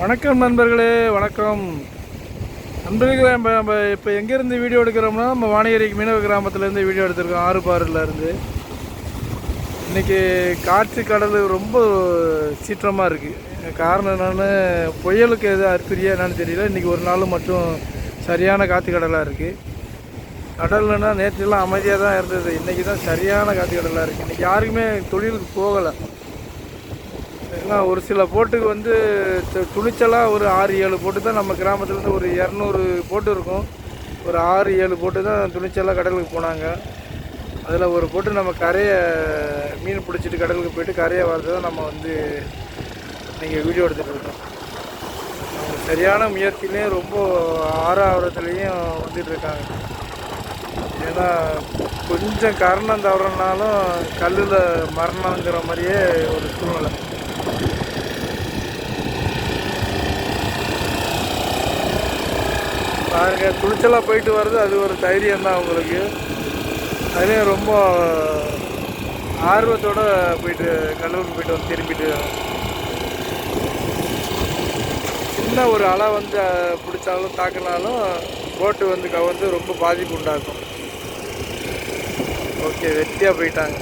வணக்கம் நண்பர்களே வணக்கம். நண்பர்களே நம்ம நம்ம இப்போ எங்கேருந்து வீடியோ எடுக்கிறோம்னா நம்ம வானகிரி மீனவ கிராமத்துலேருந்து வீடியோ எடுத்திருக்கோம் ஆறுபாறுல இருந்து. இன்றைக்கி காற்று கடல் ரொம்ப சீற்றமாக இருக்குது காரணம் என்னென்னு புயலுக்கு எது அற்பிரியா என்னன்னு தெரியல. இன்றைக்கி ஒரு நாள் மட்டும் சரியான காற்று கடலாக இருக்குது கடல்னா நேற்றுலாம் அமைதியாக தான் இருந்தது. இன்றைக்கி தான் சரியான காற்று கடலாக இருக்குது இன்றைக்கி யாருக்குமே தொழிலுக்கு போகலை. ஏன்னா ஒரு சில போட்டுக்கு வந்து துணிச்சலாக ஒரு ஆறு ஏழு போட்டு தான் நம்ம கிராமத்துலேருந்து ஒரு இரநூறு போட்டு இருக்கும். ஒரு ஆறு ஏழு போட்டு தான் துணிச்சலாக கடலுக்கு போனாங்க. அதில் ஒரு போட்டு நம்ம கரையை மீன் பிடிச்சிட்டு கடலுக்கு போயிட்டு கரையை வரது தான் நம்ம வந்து நீங்கள் வீடியோ எடுத்துகிட்டு இருக்கோம். சரியான முயற்சியிலையும் ரொம்ப ஆறாவரத்துலேயும் வந்துட்டு இருக்காங்க. ஏன்னா கொஞ்சம் கரணம் தவறனாலும் கல்லில் மரணங்கிற மாதிரியே ஒரு சூழ்நிலை பாருங்க துணிச்சலாக போயிட்டு வர்றது அது ஒரு தைரியம் தான் அவங்களுக்கு. அதுலேயும் ரொம்ப ஆர்வத்தோட போயிட்டு கடலூருக்கு போயிட்டு வந்து திரும்பிட்டு சின்ன ஒரு அலை வந்து பிடிச்சாலும் தாக்குனாலும் போட்டு வந்து கவர்ந்து ரொம்ப பாதிப்பு உண்டாக்கும். ஓகே வெட்டியாக போயிட்டாங்க.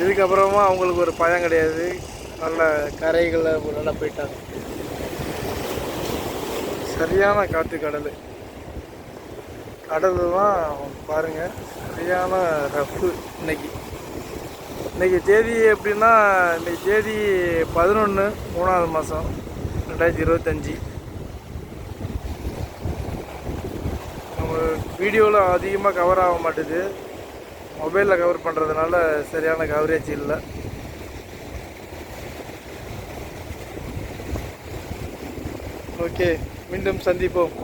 இதுக்கப்புறமா அவங்களுக்கு ஒரு பயம் கிடையாது. நல்ல கரைகளில் நல்லா போயிட்டாங்க. சரியான காற்று கடல். கடல் தான் பாருங்கள் சரியான ரஃப்பு இன்னைக்கு. இன்னைக்கு தேதி எப்படின்னா இன்றைக்கி தேதி பதினொன்று மூணாவது மாதம் ரெண்டாயிரத்தி இருபத்தஞ்சி. நம்ம வீடியோவில் அதிகமாக கவர் ஆக மாட்டேது. மொபைலில் கவர் பண்ணுறதுனால சரியான கவரேஜ் இல்லை. ஓகே மீண்டும் சந்திப்போம்.